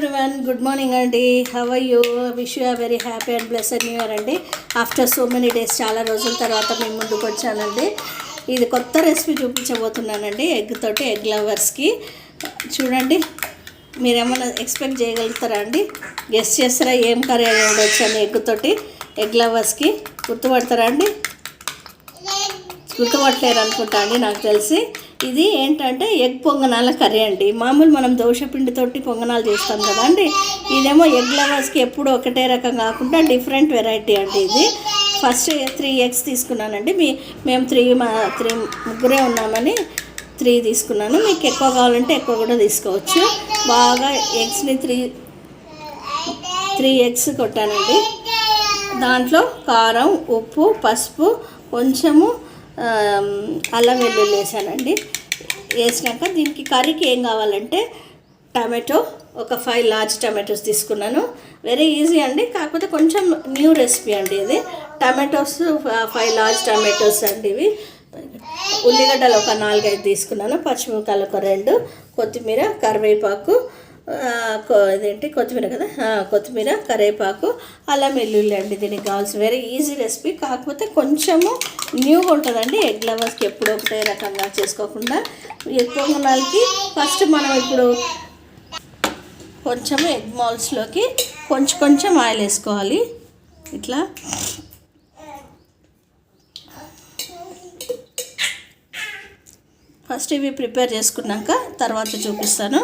Everyone good morning అండి have you wish you very happy and blessed new year అండి after so many days చాలా రోజుల తర్వాత మేము ముందుకు వచ్చానండి ఇది కొత్త రెసిపీ చూపించబోతున్నానండి ఎగ్ తోటి ఎగ్ లవర్స్కి చూడండి మీరు ఏమైనా ఎక్స్పెక్ట్ చేయగలుగుతారా అండి గెస్ట్ చేస్తారా ఏం కర్రీ అని ఉండొచ్చు అండి ఎగ్ తోటి ఎగ్ లవర్స్కి గుర్తుపడతారా అండి గుర్తుపట్టలేరు అనుకుంటా అండి నాకు తెలిసి. ఇది ఏంటంటే ఎగ్ పొంగనాల కర్రీ అండి. మామూలు మనం దోశ పిండితోటి పొంగనాలు చేస్తాం కదండి ఇదేమో ఎగ్ లవర్స్కి ఎప్పుడు ఒకటే రకం కాకుండా డిఫరెంట్ వెరైటీ అండి ఇది. ఫస్ట్ త్రీ ఎగ్స్ తీసుకున్నానండి. మీ మేము త్రీ మా త్రీ ముగ్గురే ఉన్నామని త్రీ తీసుకున్నాను. మీకు ఎక్కువ కావాలంటే ఎక్కువ కూడా తీసుకోవచ్చు. బాగా ఎగ్స్ని త్రీ త్రీ ఎగ్స్ కొట్టానండి. దాంట్లో కారం ఉప్పు పసుపు కొంచెము అల్లం వెల్లుల్లి వేసానండి. వేసినాక దీనికి కర్రీకి ఏం కావాలంటే టమాటో ఒక ఫైవ్ లార్జ్ టమాటోస్ తీసుకున్నాను. వెరీ ఈజీ అండి. కాకపోతే కొంచెం న్యూ రెసిపీ అండి ఇది. టమాటోస్ ఫైవ్ లార్జ్ టమాటోస్ అండి ఇవి. ఉల్లిగడ్డలు ఒక నాలుగైదు తీసుకున్నాను. పచ్చిమిరపకాయలు ఒక రెండు. కొత్తిమీర కరివేపాకు ఇదేంటి? కొత్తిమీర కదా? కొత్తిమీర కరివేపాకు అల్లం వెల్లుల్లి అండి. దీనికి కావాల్సిన వెరీ ఈజీ రెసిపీ కాకపోతే కొంచెము న్యూగా ఉంటుందండి. ఎగ్ లవర్స్కి ఎప్పుడు ఒకటే రకంగా చేసుకోకుండా ఎక్కువ పొంగనాలకి ఫస్ట్ మనం ఇప్పుడు కొంచెం ఎగ్ మాల్స్లోకి కొంచెం కొంచెం ఆయిల్ వేసుకోవాలి. ఇట్లా. ఫస్ట్ ఇవి ప్రిపేర్ చేసుకున్నాక తర్వాత చూపిస్తాను.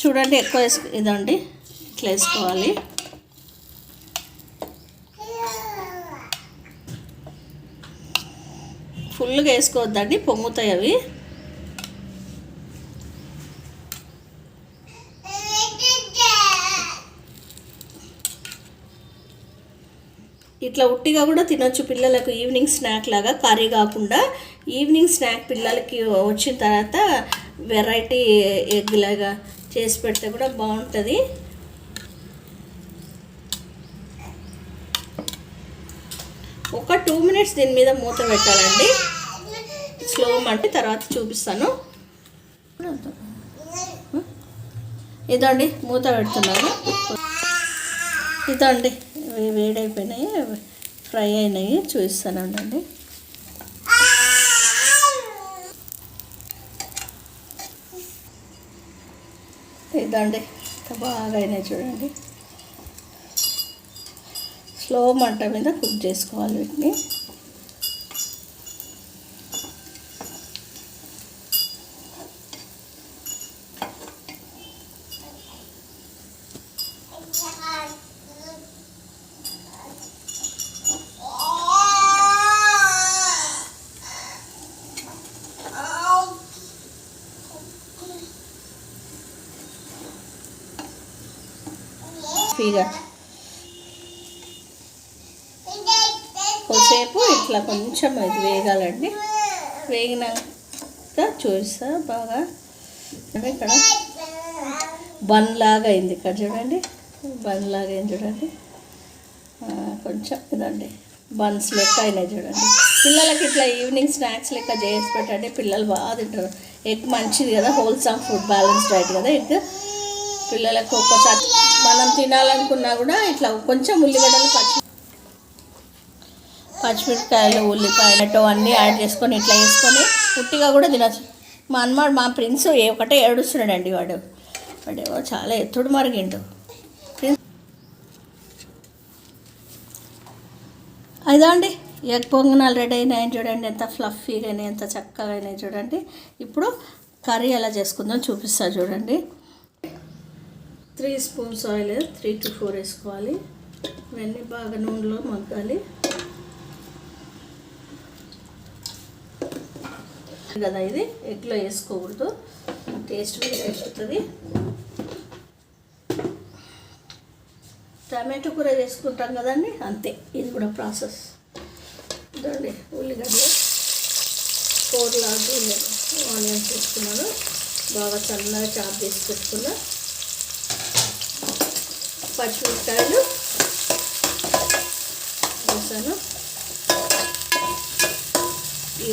చూడండి ఎక్కువ వేసుకు ఇదండి. ఇట్లా వేసుకోవాలి. ఫుల్గా వేసుకోవద్దండి పొంగుతాయి అవి. ఇట్లా ఉట్టిగా కూడా తినొచ్చు పిల్లలకు ఈవినింగ్ స్నాక్ లాగా కర్రీ కాకుండా. ఈవినింగ్ స్నాక్ పిల్లలకి వచ్చిన తర్వాత వెరైటీ ఎగ్ లాగా చేసి పెడితే కూడా బాగుంటుంది. ఒక టూ మినిట్స్ దీని మీద మూత పెట్టాలండి. స్లో అంటే తర్వాత చూపిస్తాను. ఇదండి మూత పెడుతున్నాను. ఇదండి వేడైపోయినాయి ఫ్రై అయినాయి చూపిస్తానండి అండి ఇదండి బాగా అయినాయి చూడండి స్లో మంట మీద కుక్ చేసుకోవాలి వీటిని ఫ్రీగా. కొద్దిసేపు ఇట్లా కొంచెం అది వేగాలండి. వేగినాక చూస్తా బాగా. ఇక్కడ బన్ లాగా అయింది ఇక్కడ చూడండి. బన్ లాగా అయింది చూడండి. కొంచెం ఇదండి. బన్స్ లెక్క అయినాయి చూడండి. పిల్లలకి ఇట్లా ఈవినింగ్ స్నాక్స్ లెక్క చేసి పెట్టండి. పిల్లలు బాగా తింటారు. ఎగ్ మంచిది కదా హోల్సమ్ ఫుడ్ బ్యాలెన్స్ డైట్ కదా ఎగ్. పిల్లలకు ఒక్కసారి మనం తినాలనుకున్నా కూడా ఇట్లా కొంచెం ఉల్లిగడ్డలు పచ్చి పచ్చిమిరపకాయలు ఉల్లిపాయలతో అన్నీ యాడ్ చేసుకొని ఇట్లా వేసుకొని పుట్టిగా కూడా తినచ్చు. మా అన్నమాడు మా ప్రిన్స్ ఒకటే ఏడుస్తున్నాడండి వాడు. వాడేమో చాలా ఎత్తుడు మరిగిండు. ప్రిన్స్ అదా అండి ఎగ్ పొంగనాలు రెడీ అయినాయి చూడండి ఎంత ఫ్లఫీగా అయినాయి ఎంత చక్కగా అయినాయి చూడండి. ఇప్పుడు కర్రీ ఎలా చేసుకుందాం చూపిస్తా చూడండి. Three spoons oil three two four వేసుకోవాలి. ఇవన్నీ బాగా నూనెలో మగ్గాలి. కదా ఇది? ఎగ్లో వేసుకోకూడదు. టేస్ట్ కూడా అయిపోతుంది టమాటో కూర చేసుకుంటాం కదండి? అంతే. ఇది కూడా ప్రాసెస్. ఇదండి ఉల్లిగడ్డలు ఫోర్ లాగా ఆనియన్స్ తీసుకున్నాను బాగా చల్లగా చాప్ చేసి పెట్టుకున్నా. పచ్చిమిరపకాయలు వేసాను.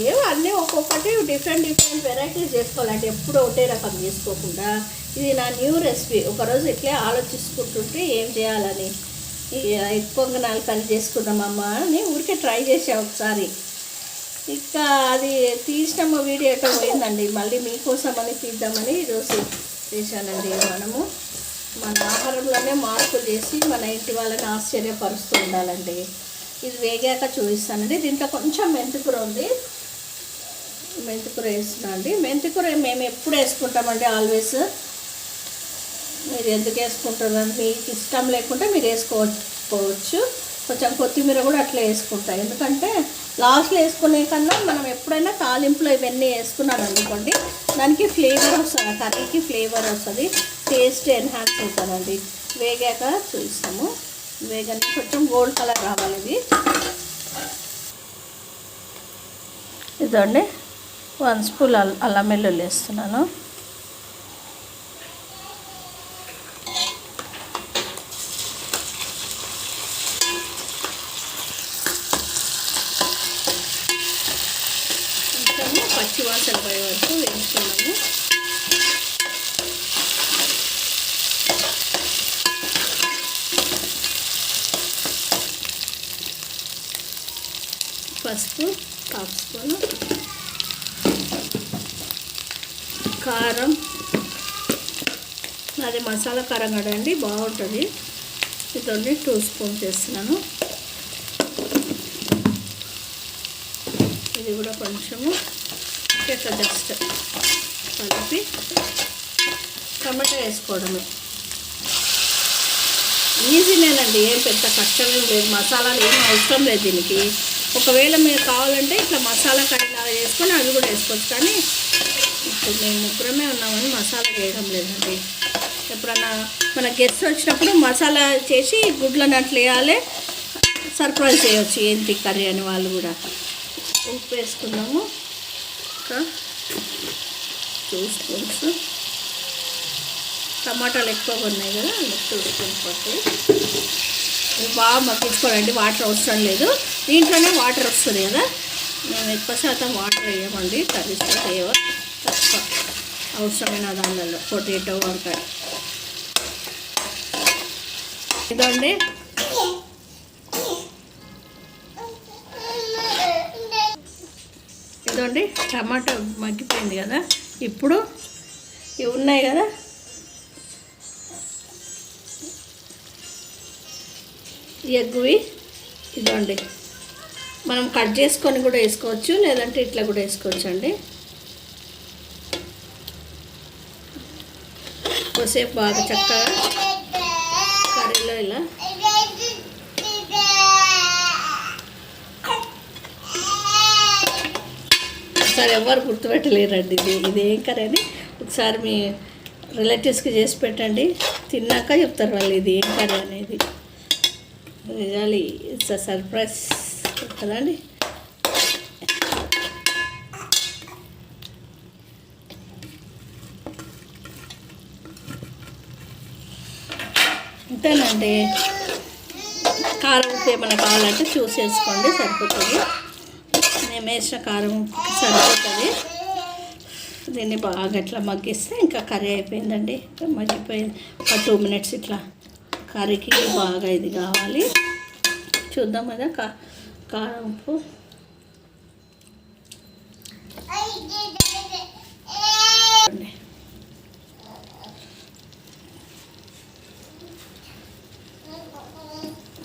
ఏం అన్నీ ఒక్కొక్కటి డిఫరెంట్ డిఫరెంట్ వెరైటీస్ చేసుకోవాలంటే ఎప్పుడు ఒకటే రకం చేసుకోకుండా. ఇది నా న్యూ రెసిపీ ఒకరోజు ఇట్లే ఆలోచించుకుంటుంటే ఏం చేయాలని? ఈ ఎగ్ పొంగనాలు కర్రీ చేసుకుందామమ్మా అని ఊరికే ట్రై చేసా ఒకసారి. ఇంకా అది తీసినమ్మ వీడియో ఎక్కడ పోయిందండి? మళ్ళీ మీకోసం అని తీద్దామని ఈరోజు చేశానండి మనము. మన ఆహారంలోనే మార్పులు చేసి మన ఇంటి వాళ్ళని ఆశ్చర్యపరుస్తూ ఉండాలండి. ఇది వేగాక చూపిస్తానండి. దీంట్లో కొంచెం మెంతికూర ఉంది. మెంతికూర వేస్తున్నా అండి. మెంతికూర మేము ఎప్పుడు వేసుకుంటామండి ఆల్వేస్? మీరు ఎందుకు వేసుకుంటారు మీకు ఇష్టం లేకుంటే మీరు వేసుకోవచ్చు. కొంచెం కొత్తిమీర కూడా అట్లా వేసుకుంటాం. ఎందుకంటే లాస్ట్లో వేసుకునే కన్నా మనం ఎప్పుడైనా తాలింపులో ఇవన్నీ వేసుకున్నాం అనుకోండి దానికి ఫ్లేవర్ వస్తుంది. కర్రీకి ఫ్లేవర్ వస్తుంది. టేస్ట్ ఎన్హాన్స్ అవుతుందండి వేగాక చూస్తాము. వేగాక కొంచెం గోల్డ్ కలర్ రావాలి ఇది. ఇదండి. వన్ స్పూన్ అల్ అల్లం వెల్లుల్లి వేస్తున్నాను. కొంచెము పచ్చి వాసన పోయే వరకు వేస్తున్నాము పసుపు హాఫ్ స్పూన్ కారం. అది మసాలా కారం కదండి బాగుంటుంది. ఇదండి టూ స్పూన్స్ వేస్తున్నాను ఇది కూడా కొంచెము ఇట్లా జస్ట్ కలిపి టమాటా వేసుకోవడమే. ఈజీనేనండి ఏం పెద్ద కష్టమేం లేదు. మసాలాలు ఏం అవసరం లేదు దీనికి. ఒకవేళ మీరు కావాలంటే ఇట్లా మసాలా కర్రీలాగా చేసుకొని అవి కూడా వేసుకోవచ్చు. కానీ ఇప్పుడు మేము ముగ్గురమే ఉన్నామని మసాలా చేయడం లేదండి. ఎప్పుడన్నా మన గెస్ట్ వచ్చినప్పుడు మసాలా చేసి గుడ్లను అట్లా వేయాలి. సర్ప్రైజ్ చేయొచ్చు ఏంటి కర్రీ అని వాళ్ళు కూడా. ఉప్పు వేసుకున్నాము. ఒక టూ స్పూన్స్ టమాటాలు ఎక్కువగా ఉన్నాయి కదా అందుకు టూ స్పూన్స్ పట్టి. బాగా మగ్గించుకోవాలండి వాటర్ అవసరం లేదు. దీంట్లోనే వాటర్ వస్తుంది కదా. మేము ఎక్కువ శాతం వాటర్ వేయమండి కర్రీస్లో ఏవో తక్కువ అవసరమైన దానిలో పొటాటో వంకాయ. ఇదండి. ఇదండి టమాటా మగ్గిపోయింది కదా. ఇప్పుడు ఇవి ఉన్నాయి కదా. ఎగ్గువి ఇదండి మనం కట్ చేసుకొని కూడా వేసుకోవచ్చు లేదంటే ఇట్లా కూడా వేసుకోవచ్చు అండి కొద్దిసేపు బాగా చక్కగా కర్రీలో ఇలా ఒకసారి ఎవరు గుర్తుపెట్టలేరండి ఇది. ఇది ఏం కర్రీ అని? ఒకసారి మీ రిలేటివ్స్కి చేసి పెట్టండి. తిన్నాక చెప్తారు వాళ్ళు ఇది ఏం కర్రీ అనేది. రిజాలి ఇట్స్ అ సర్ప్రైజ్ కదండి? అంతేనండి కారం ఉప్పు ఏమైనా కావాలంటే చూస్ చేసుకోండి సరిపోతుంది. నేను వేసిన కారం ఉప్పు సరిపోతుంది. దీన్ని బాగా ఇట్లా మగ్గిస్తే ఇంకా కర్రీ అయిపోయిందండి. మగ్గిపోయింది. ఒక టూ మినిట్స్ ఇట్లా కర్రీకి బాగా ఇది కావాలి. చూద్దాం కదా కా కారం ఉప్పు.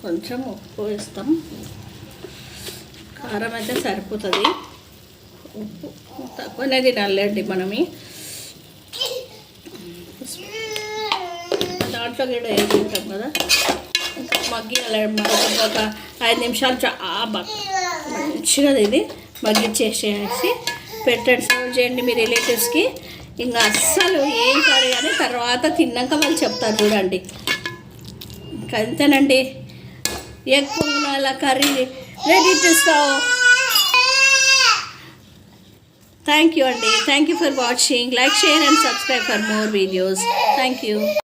కొంచెం ఉప్పు వేస్తాం. కారం అయితే సరిపోతుంది. ఉప్పు తక్కువనే తినాలండి మనమి. దాంట్లో కూడా వేసుకుంటాం కదా? ఇంకా ఒక ఐదు నిమిషాలు చాలా మంచిగా ఇది. మగ్గిచ్చేసేసి పెట్టండి. సర్వ్ చేయండి మీ రిలేటివ్స్కి. ఇంకా అస్సలు ఏం కర్రీ అని తర్వాత తిన్నాక వాళ్ళు చెప్తారు చూడండి. ఇంకా అంతేనండి. Egg పొంగనాల curry ready to thank you అండి. Thank you for watching like share and subscribe for more videos thank you